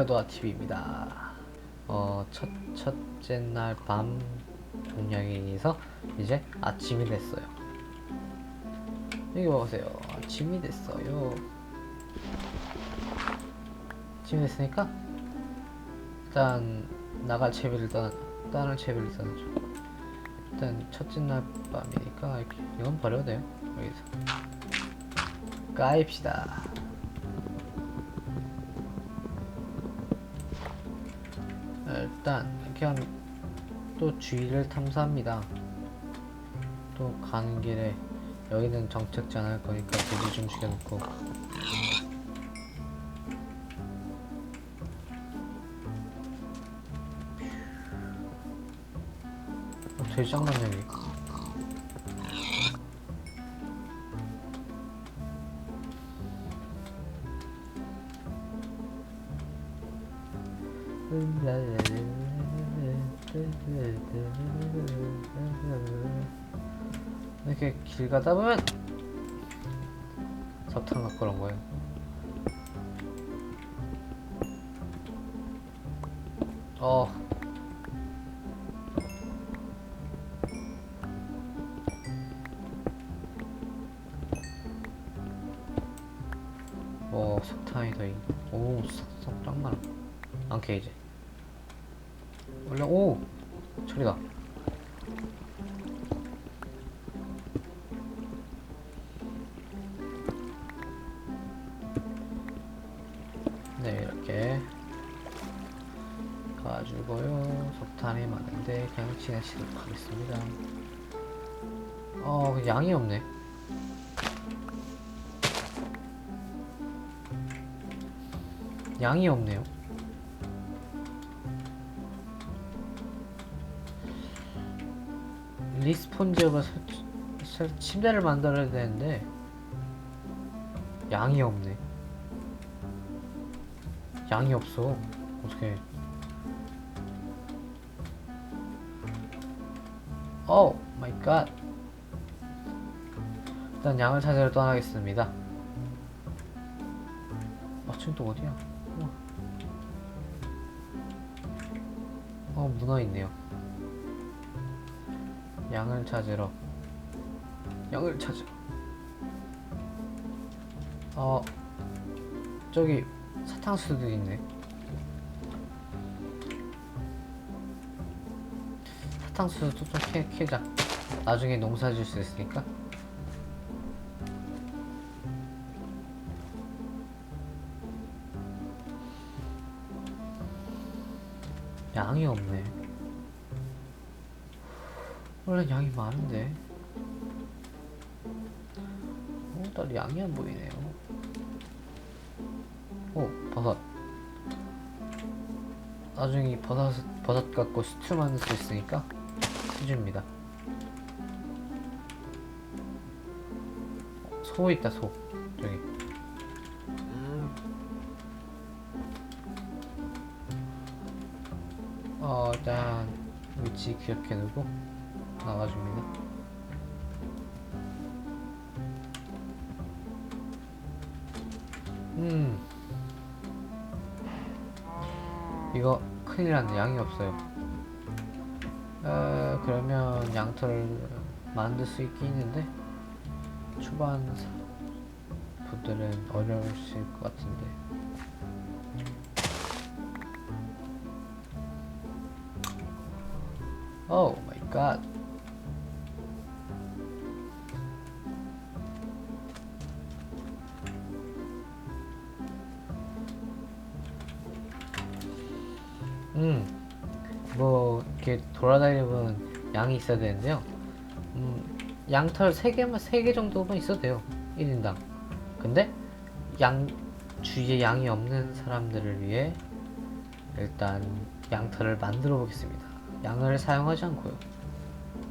안녕하세요 도아TV입니다. 어, 첫, 첫째 날 밤 종량에서 이제 아침이 됐어요. 여기 보세요. 아침이 됐어요. 아침이 됐으니까 일단 나갈 채비를 떠나 다른 채비를 떠나죠. 일단 첫째 날 밤이니까 이건 버려도 돼요 여기서. 까입시다 일단 이렇게 하면 또 주위를 탐사합니다. 또 가는 길에 여기는 정착지 않을 거니까 돼지 좀 죽여놓고 어, 짱 많네 여기 이렇게 길 가다 보면 석탄 갖고 그런 거예요. 어. 오, 석탄이 더 있. 오, 석탄 많아. 안케 이제. 오 처리다. 네 이렇게 가지고요 석탄이 많은데 그냥 지나치도록 하겠습니다. 어 양이 없네. 양이 없네요. 리스폰 지역을 설치, 설- 침대를 만들어야 되는데 양이 없네. 양이 없어. 어떻게? 오 마이 갓. 일단 양을 찾으러 떠나겠습니다. 아, 지금 또 어디야? 어, 문어 있네요. 양을 찾으러. 양을 찾으러. 어 저기 사탕수도 있네. 사탕수도 좀 캐, 캐자. 나중에 농사 지을 수 있으니까. 양이 없네 원래 양이 많은데. 어, 나 양이 안 보이네요. 오, 버섯. 나중에 이 버섯, 버섯 갖고 스튜 만들 수 있으니까 해줍니다. 어, 소 있다, 소. 저기. 어, 일단 위치 기억해 두고 나와줍니다. 음. 이거 큰일 났네. 양이 없어요. 어, 그러면 양털을 만들 수 있긴 있는데, 초반 사- 분들은 어려우실 것 같은데. 오 마이 갓. 돌아다니는 양이 있어야 되는데요. 음, 양털 3개만, 3개 정도만 있어도 돼요. 1인당. 근데, 양, 주위에 양이 없는 사람들을 위해, 일단, 양털을 만들어 보겠습니다. 양을 사용하지 않고요.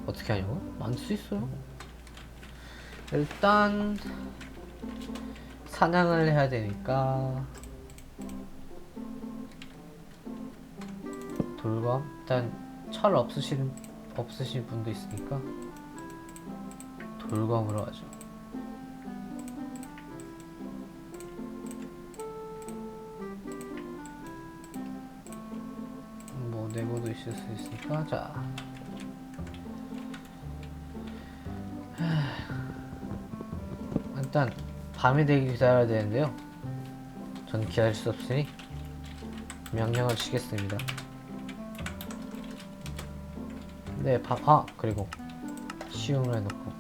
어떻게 하냐고? 만들 수 있어요. 일단, 사냥을 해야 되니까, 돌검 일단 철 없으신 없으신 분도 있으니까 돌검으로 하죠. 또 있을 수 있으니까 자. 하, 일단 밤이 되기 기다려야 되는데요. 전 기다릴 수 없으니 명령을 치겠습니다 네, 밤, 아, 그리고 시음을 해놓고.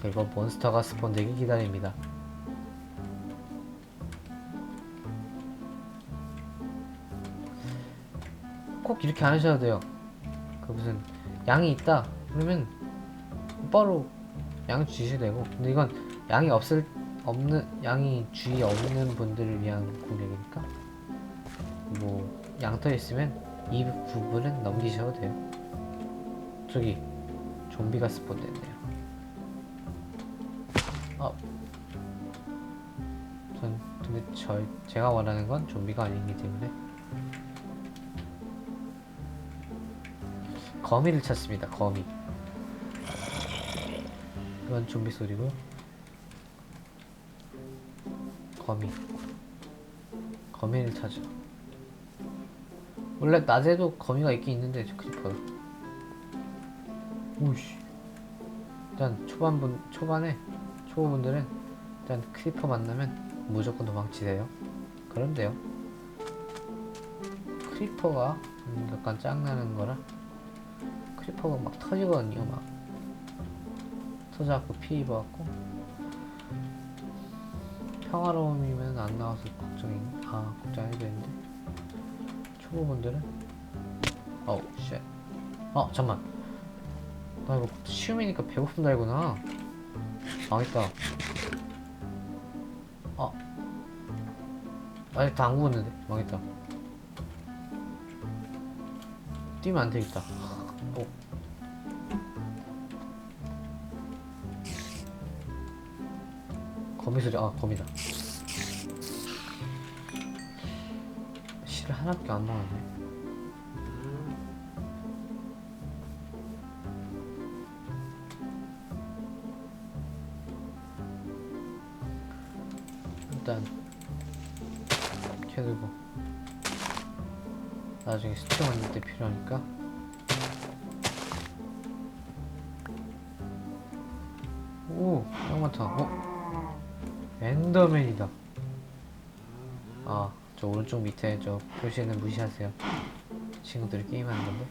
그리고 몬스터가 스폰되기 기다립니다. 꼭 이렇게 안 하셔도 돼요. 그 무슨 양이 있다 그러면 바로 양 주셔도 되고. 근데 이건 양이 없을 없는 양이 주위 없는 분들을 위한 공략이니까. 뭐 양털 있으면 이 부분은 넘기셔도 돼요. 저기 좀비가 스폰 됐네요. 아, 전 근데 저 제가 원하는 건 좀비가 아니기 때문에 거미를 찾습니다. 거미. 이건 좀비 소리고요. 거미. 거미를 찾아. 원래 낮에도 거미가 있긴 있는데 저 크리퍼가. 오씨. 일단 초반분 초반에 초보분들은 일단 크리퍼 만나면 무조건 도망치세요. 그럼 돼요. 크리퍼가 음, 약간 짱나는 거라 크리퍼가 막 터지거든요 막 터져갖고 피 입어갖고 평화로움이면 안 나와서 걱정이 아 걱정해야 되는데 초보분들은? 어우 쉣. 어, 잠만. 나 이거 쉬움이니까 배고픈 달구나. 망했다. 어. 아직 다안 구웠는데. 망했다. 뛰면 안 되겠다. 어. 거미 소리. 아 거미다 실을 하나밖에 안 나왔네 일단 캐두고 나중에 스튜 만들 때 필요하니까 오, 짱 많다. 어? 엔더맨이다. 아, 저 오른쪽 밑에 저 표시는 무시하세요. 친구들이 게임하는 건데.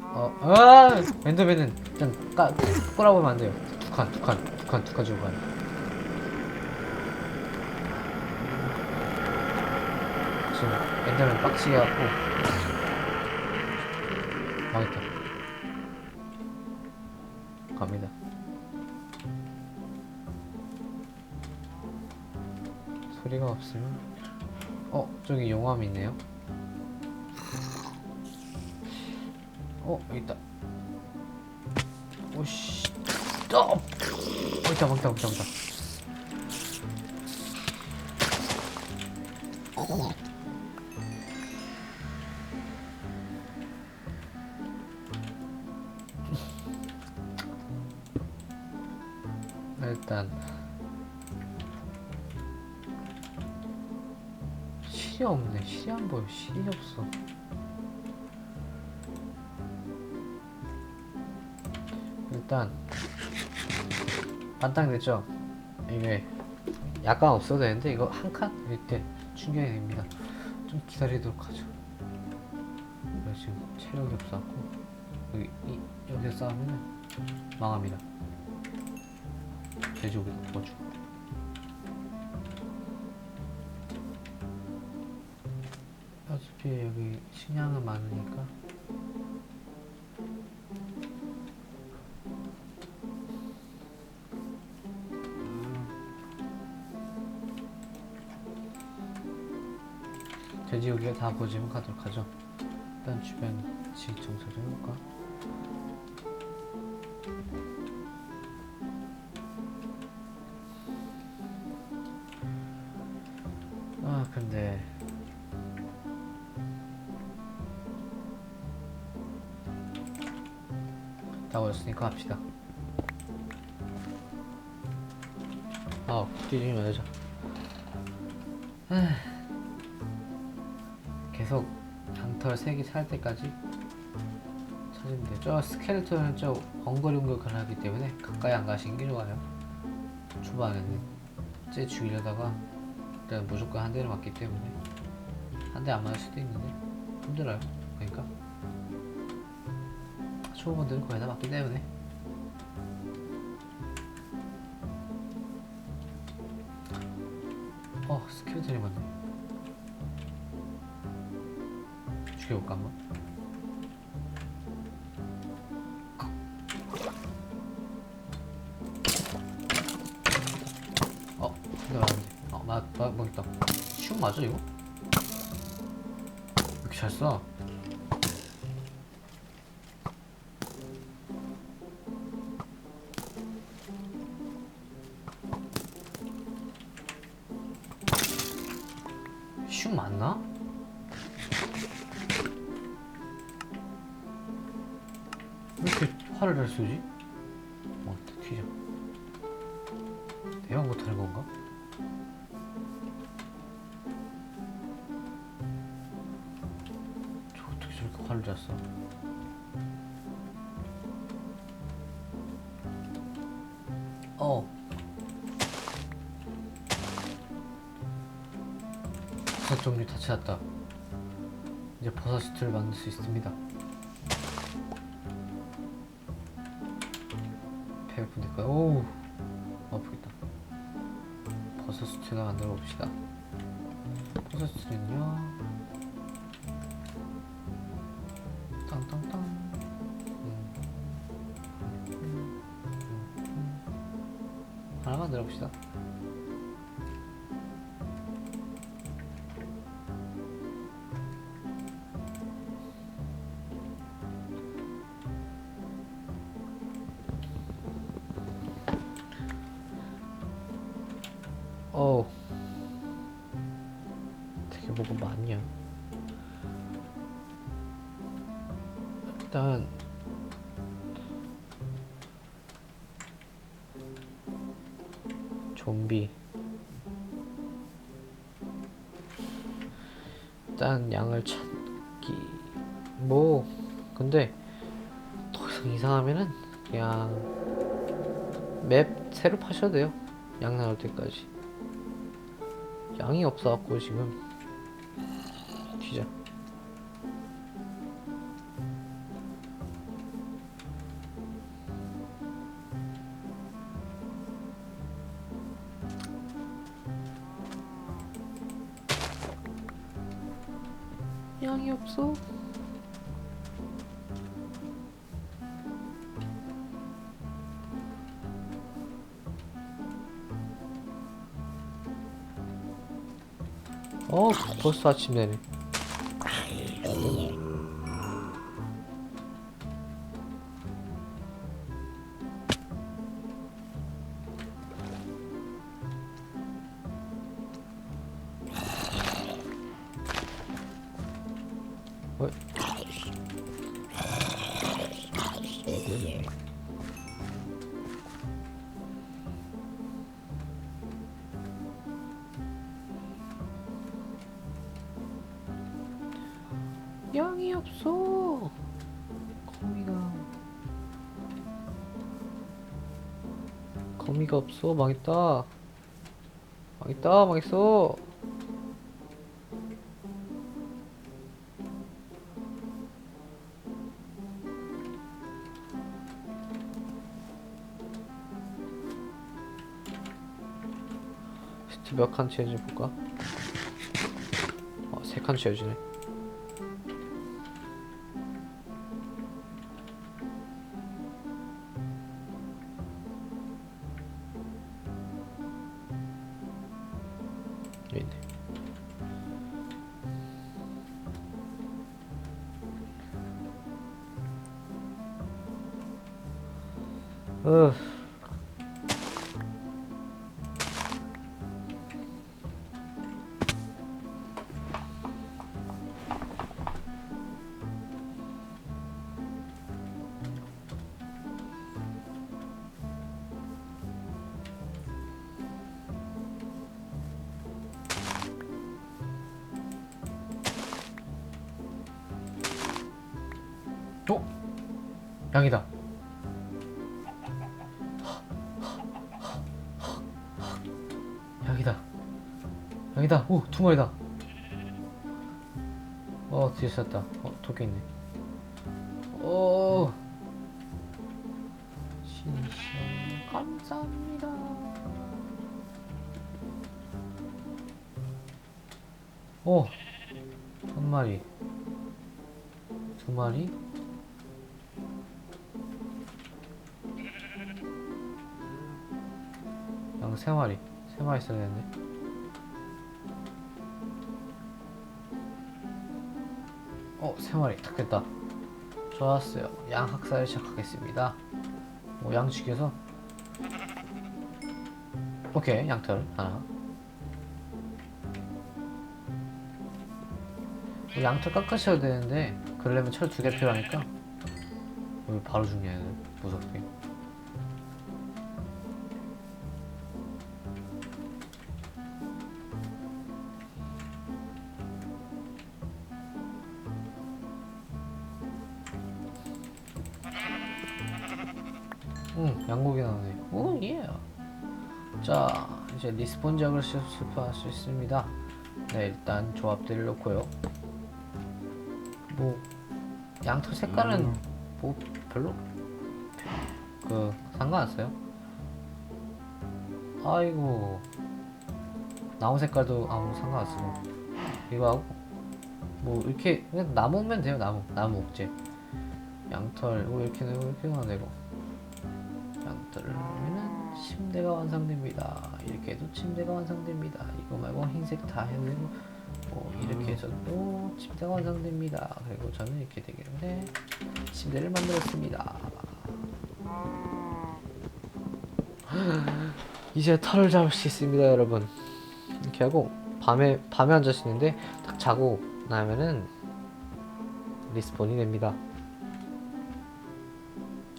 어, 아! 엔더맨은 일단 까, 꼬라보면 안 돼요. 두 칸, 두 칸, 두 칸, 두 칸 주고 가요. 지금 엔더맨 빡치게 갖고 망했다. 갑니다. 소리가 없으면 어 저기 용암이 있네요. 어 여기 있다. 오씨. 어. 어 있다 먹다 먹다 먹다. 일단 실이 없네. 실이 안 보여 실이 없어. 일단 반땅 됐죠? 이게 약간 없어도 되는데 이거 한 칸? 이때 충전이 됩니다. 좀 기다리도록 하죠. 이거 지금 체력이 없어갖고 여기 이, 여기서 싸우면 망합니다. 돼지고기 구워주고 어차피 여기 식량은 많으니까. 돼지고기가 다 보지면 가도록 하죠. 일단 주변 지 청소 좀 해볼까 다 오셨으니까 합시다 아 뛰지 말자 계속 양털 3개 살 때까지 찾으면 돼요. 저 스켈레톤은 저 엉거리엉거리 하기 때문에 가까이 안 가시는 게 좋아요. 초반에는 쟤 죽이려다가 일단 무조건 한 대를 맞기 때문에 한 대 안 맞을 수도 있는데 힘들어요. 초보분들은 거의 다 맞기 때문에 어 스켈레톤이 맞네. 죽여볼까 한번? 어, 근데 맞는데. 어, 맞, 맞, 맞다. 슝 맞아, 이거? 왜 이렇게 잘 쏴? 화를 잘 쏘지? 어, 튀자. 내가 못하는 건가? 저 어떻게 저렇게 화를 잘 써? 어. 버섯 종류 다 찾았다. 이제 버섯 스튜를 만들 수 있습니다. 배고프니까 오우 아프겠다 버섯 스튜나 만들어 봅시다 버섯 스튜는요 땅땅땅 음. 음. 음. 음. 하나 만들어 봅시다 좀비. 일단 양을 찾기. 뭐 근데 더 이상 이상하면은 그냥 맵 새로 파셔도 돼요. 양 나올 때까지. 양이 없어갖고 지금 어 벌써 아침 되네 양이 없어. 거미가 거미가 없어. 망했다. 망했다. 망했어. 시트 몇 칸 채워지 볼까? 어, 세칸 채워지네. 여기 있네. 어. 양이다. 양이다. 양이다. 오, 두 마리다. 어, 뒤에 쐈다. 어, 도끼 있네. 오. 신선 감사합니다. 오, 한 마리, 두 마리, 세 마리 있어야 되는데. 어, 세 마리 딱 됐다. 좋았어요. 양 학살을 시작하겠습니다. 뭐, 양 죽여서. 오케이, 양털 하나. 뭐 양털 깎으셔야 되는데, 그러려면 철 두 개 필요하니까. 여기 바로 죽냐, 얘들. 무섭게. 오, 예. 자, 이제 리스폰 지역을 실- 실패할 수 있습니다. 네, 일단 조합들을 놓고요. 뭐, 양털 색깔은 뭐 별로 그 상관없어요. 아이고, 나무 색깔도 아무 상관없어. 이거 하고 뭐 이렇게 그냥 나무면 돼요, 나무, 나무 옥제. 양털 뭐 이렇게 되고 이렇게 하면 되고. 양털을 침대가 완성됩니다. 이렇게 해도 침대가 완성됩니다. 이거 말고 흰색 다 해도 되고 뭐 이렇게 해서도 침대가 완성됩니다. 그리고 저는 이렇게 되기 때문에 침대를 만들었습니다. 이제 털을 잡을 수 있습니다, 여러분. 이렇게 하고 밤에 밤에 앉아 있는데 딱 자고 나면은 리스폰이 됩니다.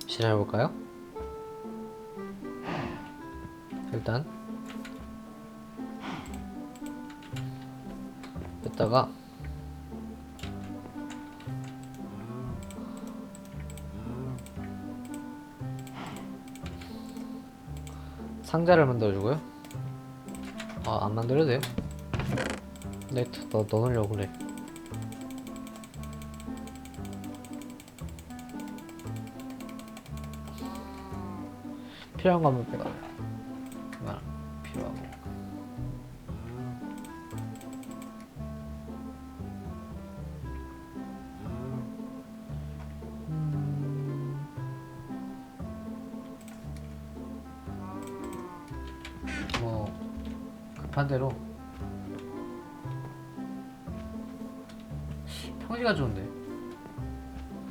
실행해 볼까요? 일단 여기다가 상자를 만들어주고요. 아, 안 만들어도 돼요. 네, 너, 넣으려고 그래. 필요한 거 한번 빼가. 한 대로. 평지가 좋은데.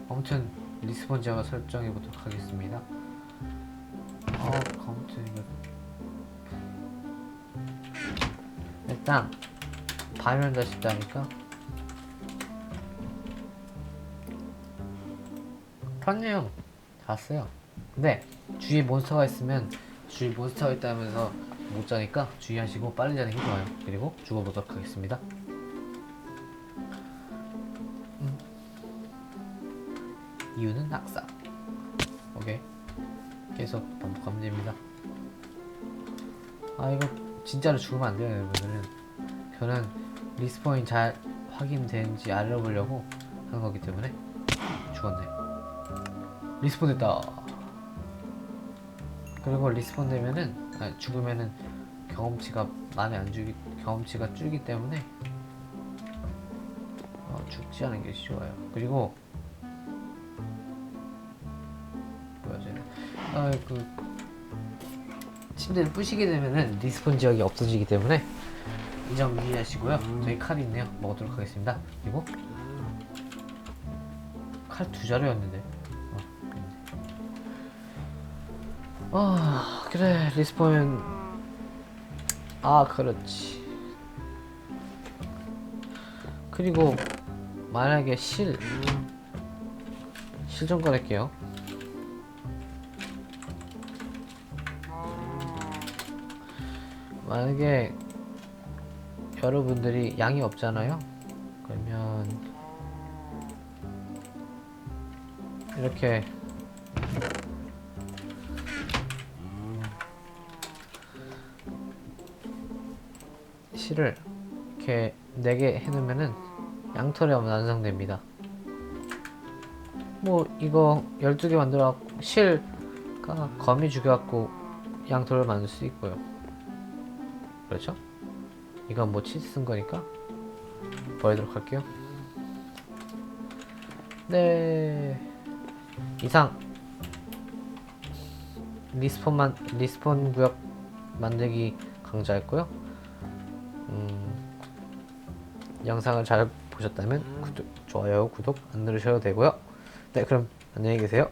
아무튼 리스본 지역을 설정해 보도록 하겠습니다. 어 아무튼 이거. 일단 밤이 온다 싶다니까. 편해요 다 왔어요. 근데 주위에 몬스터가 있으면 주위에 몬스터가 있다면서 못 자니까 주의하시고 빨리 자는 게 좋아요. 그리고 죽어보도록 하겠습니다. 음. 이유는 낙사. 오케이. 계속 반복하면 됩니다. 아 이거 진짜로 죽으면 안 돼요 여러분들은. 저는 리스폰이 잘 확인되는지 알아보려고 하는 거기 때문에 죽었네. 리스폰 됐다. 그리고 리스폰 되면은 아니, 죽으면은 경험치가 많이 안 주기 경험치가 줄기 때문에 어, 죽지 않은 게 쉬워요 그리고 뭐야 쟤는 아그 침대를 부시게 되면은 리스폰 지역이 없어지기 때문에 이 점 유의하시고요. 저희 칼이 있네요. 먹도록 하겠습니다. 그리고 칼 두 자루였는데. 어. 아 그래 리스폰 아 그렇지. 그리고 만약에 실 실 좀 꺼낼게요. 만약에 여러분들이 양이 없잖아요. 그러면 이렇게 실을 이렇게 4개 해놓으면은 양털이 완성됩니다. 뭐 이거 12개 만들어 갖고 실과 거미 죽여 갖고 양털을 만들 수 있고요. 그렇죠? 이건 뭐 치즈 쓴 거니까 버리도록 할게요. 네. 이상 리스폰만 리스폰 구역 만들기 강좌였고요. 음, 영상을 잘 보셨다면 구독, 좋아요, 구독 안 누르셔도 되고요. 네, 그럼 안녕히 계세요.